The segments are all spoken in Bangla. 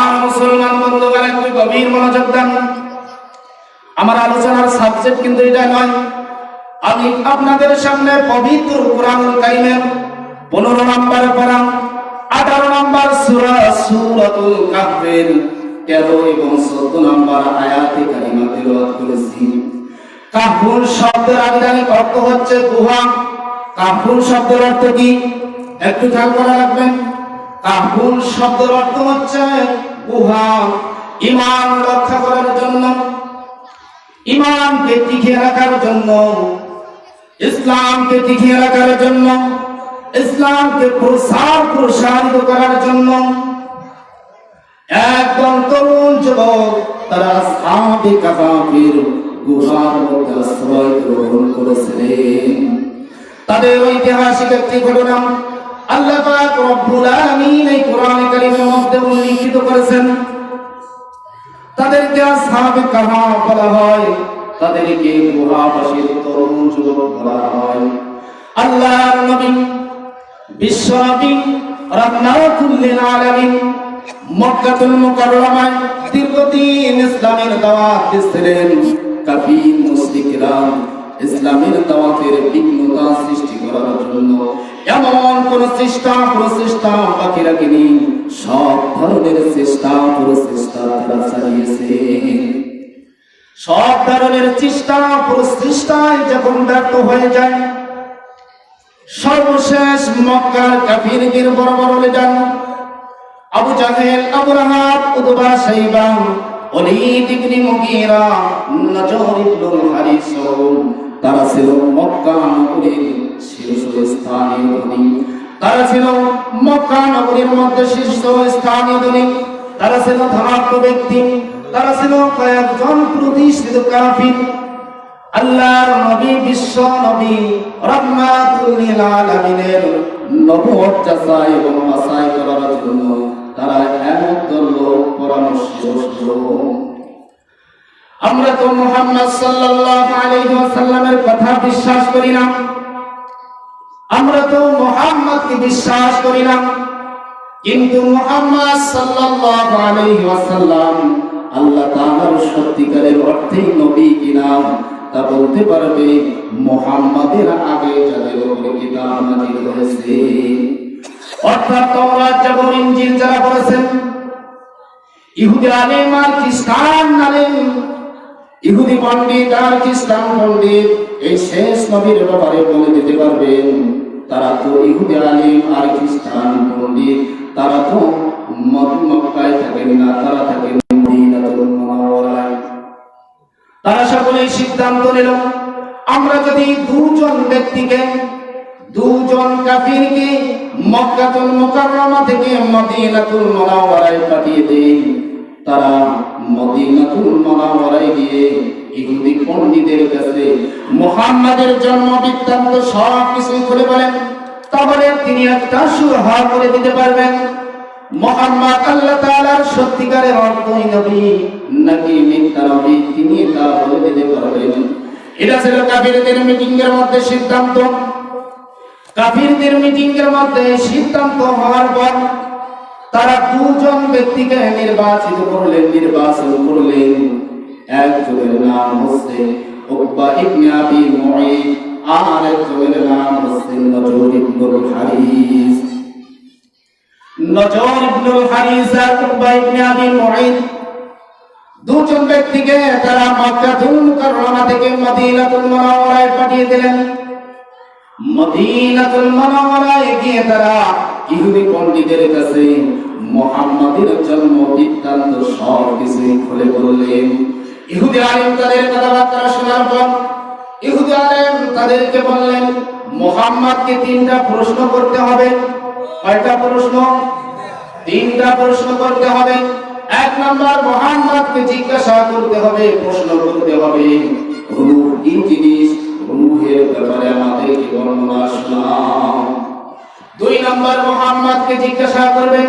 আর মুসলমান বন্ধুগণ, একটু গভীর মনোযোগ দেন। আমার আলোচনার সাবজেক্ট কিন্তু এটা নয়। আমি আপনাদের সামনে পবিত্র কোরআনুল কারিমের পনেরো নম্বর পারা আঠারো নম্বর সূরা সূরাতুল কাহফের তেরো এবং চোদ্দ নম্বর আয়াতে কারিমা তেলাওয়াত করেছি। কাহফুর শব্দের আবিধানিক অর্থ হচ্ছে গুহা। কাহফুর শব্দের অর্থ কি? একটু খেয়াল করা রাখবেন। কাহফুর শব্দের অর্থ হচ্ছে গুহা, ইমান রক্ষা করার জন্য, ইমানকে টিকিয়ে রাখার জন্য, ইসলামকে টিকিয়ে রাখার জন্য, ইসলামকে প্রসার প্রসারিত করার জন্য। একদম তরুণ যুবক তারা সাহাবি কাফাফির গুহার মধ্যে আশ্রয় গ্রহণ করেছিলেন। তাদের ঐতিহাসিক একটি ঘটনা আল্লাহ পাক রব্বুল আলামিন এই কোরআনে কারীমের মধ্যে উল্লেখিত করেছেন, তাদেরকে আসহাবে কাহাফ বলা হয়, তাদেরকে গুহাবাসীর তরুণ যুবক বলা হয়। আল্লাহর নবী, বিশ্ব নবী আলামিন মক্কাতুল মুকাররমায় দীর্ঘদিন ইসলামের দাওয়াত দিচ্ছিলেন। কাফির মুশরিকরা ইসলামের দাওয়াতের বিঘ্নতা সৃষ্টি করার জন্য এমন কোন চেষ্টা প্রচেষ্টা বাকি রাখেনি সব ধরনের চেষ্টা প্রচেষ্টা তারা চালিয়েছে। সব ধরনের চেষ্টা প্রচেষ্টায় যখন ব্যর্থ হয়ে যায়, সর্বশেষ মক্কার কাফিরদের বড় বড় লিডার আবু জাহেল, আবু রাহাব, উতবা, সাইবা ওয়ালিদ ইবনে মুগীরা, নজর ইবনে হারিস, তারা ছিল মক্কা নগরীর তারা ছিল মক্কা নগরীর মধ্যে ধনী। তারা ছিল ধনাত্ম ব্যক্তি। তারা ছিল কয়েকজন প্রতিষ্ঠিত কাফির। আল্লাহর নবী বিশ্ব নবী রহমাতুল আলামিনের এবং করার জন্য তারা পরামর্শ আমরা তো মুহাম্মদ সাল্লাল্লাহু আলাইহি ওয়াসাল্লামের কথা বিশ্বাস করি না। আমরা তো মুহাম্মদকে বিশ্বাস করি না। কিন্তু মোহাম্মদ সাল্লাল্লাহু আলাইহি ওয়াসাল্লাম আল্লাহ তাআলার সত্যিকারের অর্থেই নবী কিনা তা বলতে পারবে, মুহাম্মাদের আগে যাদের উপরে কিতাব হয়েছে। অর্থাৎ তাওরাত জাবর ইনজিল যারা পড়েছেন, ইহুদি আলেম আর খ্রিস্টান আলেম, ইহুদি পণ্ডিত আর খ্রিস্টান পণ্ডিত, এই শেষ নবীর ব্যাপারে বলে দিতে পারবেন তারা তো ইহুদি আলিম আর খ্রিস্টান পণ্ডিত, তারা তো মক- মক্কায় থাকেন না, তারা থাকেন তারা সকলেই সিদ্ধান্ত নিল, আমরা যদি দুজন ব্যক্তিকে, দুজন কাফিরকে মক্কাতুল মুকাররমা থেকে মদিনাতুল মুনাওয়ারায় পাঠিয়ে দেই, তারা মদিনাতুল মুনাওয়ারায় গিয়ে ইহুদি পণ্ডিতের কাছে মুহাম্মাদের জন্ম বৃত্তান্ত সব কিছু খুলে বলেন, তাহলে তিনি একটা সুরাহা করে দিতে পারবেন। মোহাম্মদ আল্লাহ তাআলার সত্যিকারের অর্থই নবী, নাকি মিথ্যা নবী তিনি তা বলে দিতে পারবেন। এটা ছিল কাফিরদের মিটিং এর মধ্যে সিদ্ধান্ত। কাফিরদের মিটিং এর মধ্যে সিদ্ধান্ত হওয়ার পর তারা দুজন ব্যক্তিকে নির্বাচিত করলেন, নির্বাচন করলেন। একজনের নাম হচ্ছে উকবা ইবনে আবি মুঈদ আর নাম নজর হারিস। নজর হারিস আর উকবা ইবনে আবি মুঈদ, দুজন ব্যক্তিকে তারা মক্কাতুল মুকাররমা থেকে মদিনাতুল মুনাওয়ারায় পাঠিয়ে দিলেন। মদিনাতুল মুনাওয়ারায় গিয়ে তারা ইহুদি পণ্ডিতের কাছে মুহাম্মাদের জন্ম বৃত্তান্ত সব খুলে ইহুদি আলেম তাদের কথাবার্তা শোনার পর ইহুদি আলেম তাদেরকে বললেন, মুহাম্মাদকে তিনটা প্রশ্ন করতে হবে। কয়টা প্রশ্ন? তিনটা প্রশ্ন করতে হবে। এক নম্বর, মোহাম্মদকে জিজ্ঞাসা করতে হবে, প্রশ্ন করতে হবে। কি জিনিস রূহের ব্যাপারে বর্ণনা শোনাও। দুই নম্বর, মোহাম্মদকে জিজ্ঞাসা করবেন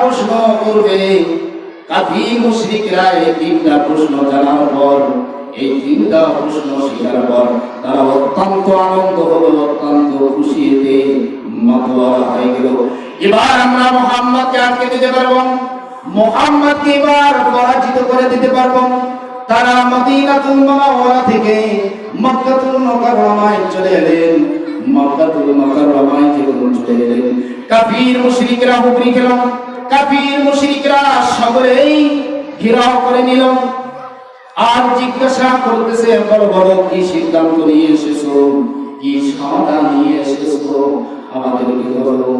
প্রশ্ন করবে, কাফি মুশরিকরা এই তিনটা প্রশ্ন জানার পর, এই তিনটা প্রশ্ন পর তারা অত্যন্ত আনন্দ অত্যন্ত হয়ে গেল। এবার আমরা মোহাম্মদকে আটকে দিতে মোহাম্মদকে এবার পরাজিত করে দিতে পারব। তারা মদিনাতুল মুনাওয়ারা থেকে মক্কাতুল মুকাররমায় চলে এলেন। মক্কাতুল মুকাররমায় যখন চলে এলেন, কাফির মুশরিকরা হুবরি খেল কাফির মুশরিকরা সকলেই ঘেরাও করে নিল। আর জিজ্ঞাসা করতেছে বড় বড় কি সিদ্ধান্ত নিয়ে এসেছ? কি সমাধান নিয়ে এসেছ? আমাদেরকে বলো।